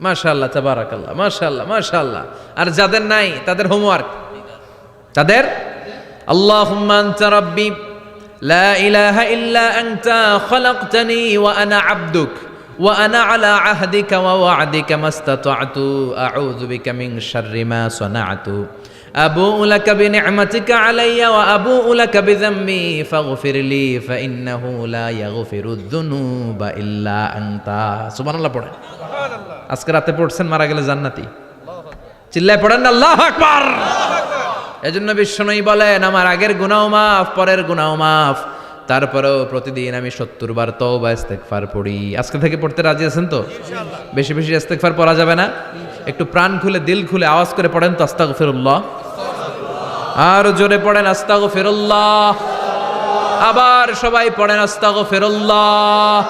মাশাআল্লাহ তাবারাকাল্লাহ মাশাআল্লাহ মাশাআল্লাহ আর যাদের নাই তাদের হোমওয়ার্ক তাদের আল্লাহুম্মা আনতা রাব্বি লা ইলাহা ইল্লা আনতা খলাকতানি ওয়া আনা আবদুক ওয়া আনা আলা আহদিকা ওয়া ওয়া'দিকা মাস্তাতা'তু আউযু বিকা মিন শাররি মা সানা'তু أبوء لك بنعمتك علي وأبوء لك بذنبي فاغفر لي فإنه لا يغفر الذنوب إلا أنت سبحان الله পড়েন আজকে রাতে পড়ছেন মারা গেলে জান্নাতি। চিল্লায় পড়েন না আল্লাহ আকবার। এজন্য বিশ্বনয়ী বলেন আমার আগের গুনাও মাফ পরের গুনাও মাফ। তারপরেও প্রতিদিন আমি সত্তর বার তওবা ইস্তেগফার পড়ি। আজকে থেকে পড়তে রাজি আছেন তো? বেশি বেশি ইস্তেগফার পড়া যাবে না? একটু প্রাণ খুলে দিল খুলে আওয়াজ করে পড়েন তো আস্তাগফিরুল্লাহ। আর জোরে পড়েন আস্তাগফিরুল্লাহ। আবার সবাই পড়েন আস্তাগফিরুল্লাহ।